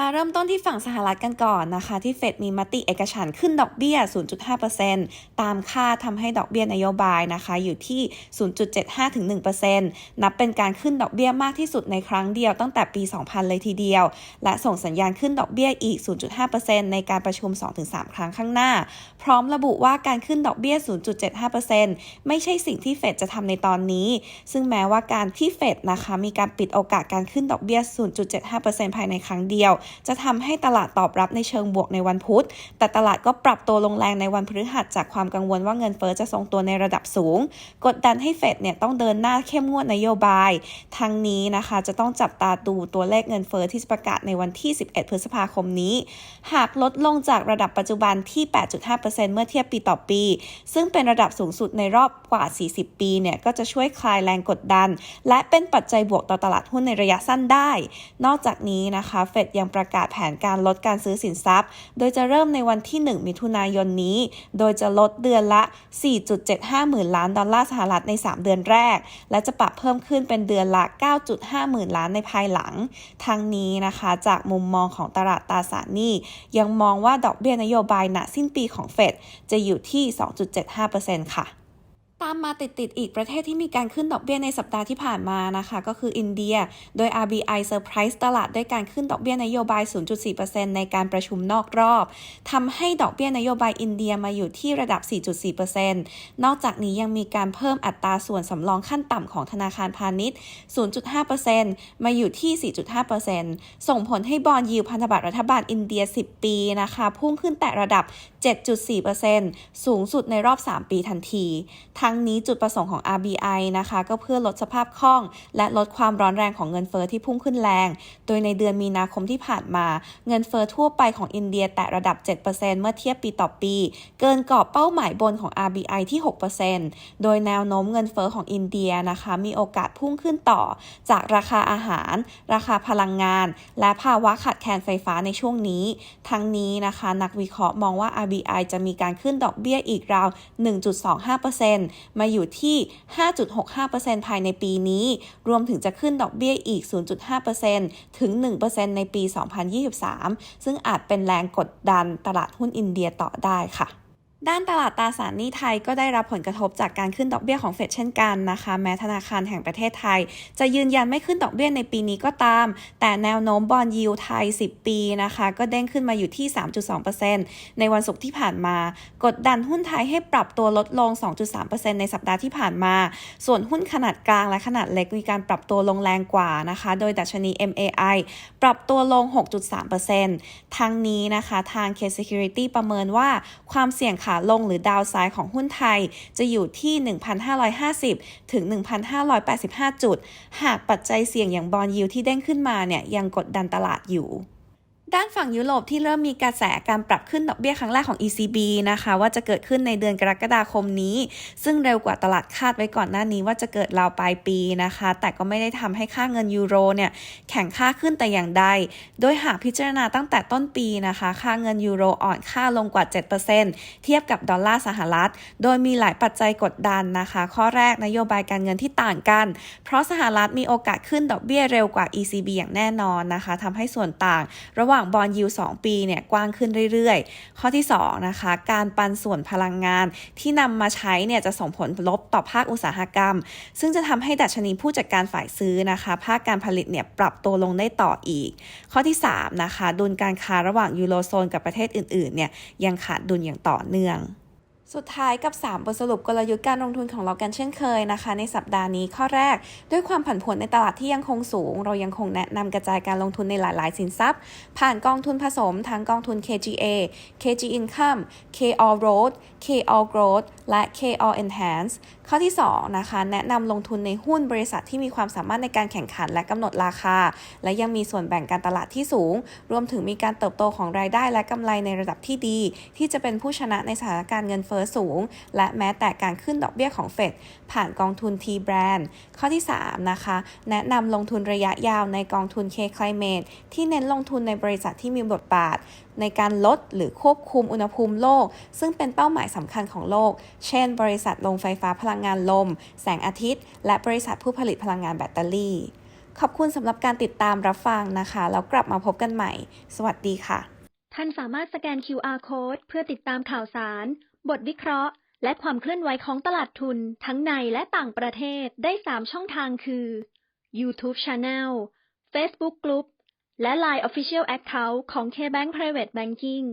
มาเริ่มต้นที่ฝั่งสหรัฐกันก่อนนะคะ ที่เฟดมีมติเอกฉันขึ้นดอกเบี้ย 0.5%ตามค่าทำให้ดอกเบี้ยนโยบายนะคะอยู่ที่ 0.75ถึง1%นับเป็นการขึ้นดอกเบี้ยมากที่สุดในครั้งเดียวตั้งแต่ปี 2000 เลยทีเดียว และส่งสัญญาณขึ้นดอกเบี้ยอีก 0.5%ในการประชุม 2-3 ครั้งข้างหน้า พร้อมระบุว่าการขึ้นดอกเบี้ย 0.75%ไม่ใช่สิ่งที่เฟดจะทำในตอนนี้ ซึ่งแม้ว่าการที่เฟดนะคะมีการปิดโอกาสการขึ้นดอกเบี้ย 0.75%ภายในครั้งเดียวจะทำให้ตลาดตอบรับในเชิงบวกในวันพุธ แต่ตลาดก็ปรับตัวลงแรงในวันพฤหัสจากความกังวลว่าเงินเฟอ้อจะทรงตัวในระดับสูง กดดันให้เฟดเนี่ยต้องเดินหน้าเข้มงวดนโยบาย ทั้งนี้นะคะจะต้องจับตาดูตัวเลขเงินเฟอ้อที่จะประกาศในวันที่ 11 พฤษภาคมนี้ หากลดลงจากระดับปัจจุบันที่ 8.5%เมื่อเทียบปีต่อปี ซึ่งเป็นระดับสูงสุดในรอบกว่า 40 ปีเนี่ยก็จะช่วยคลายแรงกดดัน และเป็นปัจจัยบวกต่อตลาดหุ้นในระยะสั้นได้ นอกจากนี้นะคะเฟดยังประกาศแผนการลดการซื้อสินทรัพย์ โดยจะเริ่มในวันที่ 1 มิถุนายนนี้ โดยจะลดเดือนละ 4.75 หมื่นล้านดอลลาร์สหรัฐใน 3 เดือนแรก และจะปรับเพิ่มขึ้นเป็นเดือนละ 9.5 หมื่นล้านในภายหลัง ทั้งนี้นะคะจากมุมมองของตลาดตราสารหนี้ ยังมองว่าดอกเบี้ยนโยบายณสิ้นปีของเฟดจะอยู่ที่ 2.75%ค่ะ ตามมาติดๆอีกประเทศที่มีการขึ้นดอกเบี้ยในสัปดาห์ที่ผ่านมานะคะ ก็คืออินเดีย โดย RBI เซอร์ไพรส์ตลาดด้วยการขึ้นดอกเบี้ยนโยบาย 0.4%ในการประชุมนอกรอบทำให้ดอกเบี้ยนโยบายอินเดียมาอยู่ที่ระดับ 4.4%นอกจากนี้ยังมีการเพิ่มอัตราส่วนสำรองขั้นต่ำของธนาคารพาณิชย์ 0.5%มาอยู่ที่ 4.5%ส่งผลให้บอลยิวพันธบัตรรัฐบาลอินเดีย 10 ปีนะคะ พุ่งขึ้นแต่ระดับ 7.4%สูงสุดในรอบ 3 ปีทันทีทั้งนี้จุดประสงค์ของ RBI นะคะ ก็เพื่อลดสภาพคล่อง และลดความร้อนแรงของเงินเฟอ้อที่พุ่งขึ้นแรง โดยในเดือนมีนาคมที่ผ่านมา เงินเฟอ้อทั่วไปของอินเดียแตะระดับ 7%เมื่อเทียบปีต่อปี เกินกรอบเป้าหมายบนของ RBI ที่ 6%โดยแนวโน้มเงินเฟอ้อของอินเดียนะคะ มีโอกาสพุ่งขึ้นต่อ จากราคาอาหาร ราคาพลังงาน และภาวะขาดแคลนไฟฟ้าในช่วงนี้ ทั้งนี้นะคะ นักวิเคราะห์มองว่า RBI จะมีการขึ้นดอกเบี้ยอีกราว 1.25%มาอยู่ที่ 5.65%ภายในปีนี้ รวมถึงจะขึ้นดอกเบี้ยอีก 0.5%ถึง 1%ในปี 2023 ซึ่งอาจเป็นแรงกดดันตลาดหุ้นอินเดียต่อได้ค่ะ ด้านตลาดตราสารหนี้ไทยก็ได้รับผลกระทบจากการขึ้นดอกเบี้ยของเฟดเช่นกันนะคะ แม้ธนาคารแห่งประเทศไทย จะยืนยันไม่ขึ้นดอกเบี้ยในปีนี้ก็ตาม แต่แนวโน้มบอลยิวไทย 10 ปีนะคะ ก็เด้งขึ้นมาอยู่ที่ 3.2%ในวันศุกร์ที่ผ่านมา กดดันหุ้นไทยให้ปรับตัวลดลง 2.3%ในสัปดาห์ที่ผ่านมา ส่วนหุ้นขนาดกลางและขนาดเล็กมีการปรับตัวลงแรงกว่านะคะ โดยดัชนี MAI ปรับตัวลง 6.3%ทั้งนี้นะคะทาง K Security ประเมินว่าความเสี่ยงขาลงหรือดาวไซด์ของหุ้นไทย จะอยู่ที่ 1,550 ถึง 1,585 จุด หากปัจจัยเสี่ยงอย่างบอลยิวที่เด้งขึ้นมาเนี่ยยังกดดันตลาดอยู่ ด้านฝั่งยุโรปที่เริ่มมีกระแสการปรับขึ้นดอกเบี้ยครั้งแรกของ ECB นะคะ ว่าจะเกิดขึ้นในเดือนกรกฎาคมนี้ ซึ่งเร็วกว่าตลาดคาดไว้ก่อนหน้านี้ว่าจะเกิดราวปลายปีนะคะ แต่ก็ไม่ได้ทำให้ค่าเงินยูโรเนี่ยแข็งค่าขึ้นแต่อย่างใด โดยหากพิจารณาตั้งแต่ต้นปีนะคะ ค่าเงินยูโรอ่อนค่าลงกว่า 7%เทียบกับดอลลาร์สหรัฐ โดยมีหลายปัจจัยกดดันนะคะ ข้อแรกนโยบายการเงินที่ต่างกัน เพราะสหรัฐมีโอกาสขึ้นดอกเบี้ยเร็วกว่า ECB อย่างแน่นอนนะคะทำให้ส่วนต่าง ระหว่างบอลยูสองปีเนี่ยกว้างขึ้นเรื่อยๆ ข้อที่2นะคะการปันส่วนพลังงานที่นำมาใช้เนี่ยจะส่งผลลบต่อภาคอุตสาหกรรม ซึ่งจะทำให้ดัชนีผู้จัดการฝ่ายซื้อนะคะ ภาคการผลิตเนี่ยปรับตัวลงได้ต่ออีก ข้อที่3นะคะดุลการค้าระหว่างยูโรโซนกับประเทศอื่นๆเนี่ยยังขาดดุลอย่างต่อเนื่อง สุดท้ายกับ 3 บทสรุปกลยุทธ์การลงทุนของเรากันเช่นเคยนะคะ ในสัปดาห์นี้ข้อแรก ด้วยความผันผวนในตลาดที่ยังคงสูง เรายังคงแนะนำกระจายการลงทุนในหลายๆ สินทรัพย์ ผ่านกองทุนผสมทั้งกองทุน KGA KG Income K All Road K All Growth และ K All Enhance ข้อที่ 2 นะคะ แนะนำลงทุนในหุ้นบริษัทที่มีความสามารถในการแข่งขันและกำหนดราคา และยังมีส่วนแบ่งการตลาดที่สูง รวมถึงมีการเติบโตของรายได้และกำไรในระดับที่ดี ที่จะเป็นผู้ชนะในสถานการณ์เงินเฟ้อสูง และแม้แต่การขึ้นดอกเบี้ยของเฟดผ่านกองทุน T Brand ข้อที่ 3 นะคะ แนะนำลงทุนระยะยาวในกองทุน K Climate ที่เน้นลงทุนในบริษัทที่มีบทบาท ในการลดหรือควบคุมอุณหภูมิโลก ซึ่งเป็นเป้าหมายสำคัญของโลก เช่น บริษัทโรงไฟฟ้าพลังงานลม แสงอาทิตย์ และบริษัทผู้ผลิตพลังงานแบตเตอรี่ ขอบคุณสำหรับการติดตามรับฟังนะคะ แล้วกลับมาพบกันใหม่ สวัสดีค่ะ ท่านสามารถสแกน QR Code เพื่อติดตามข่าวสาร บทวิเคราะห์ และความเคลื่อนไหวของตลาดทุนทั้งในและต่างประเทศได้ 3 ช่องทางคือ YouTube Channel Facebook Group และ Line Official Account ของ KBank Private Banking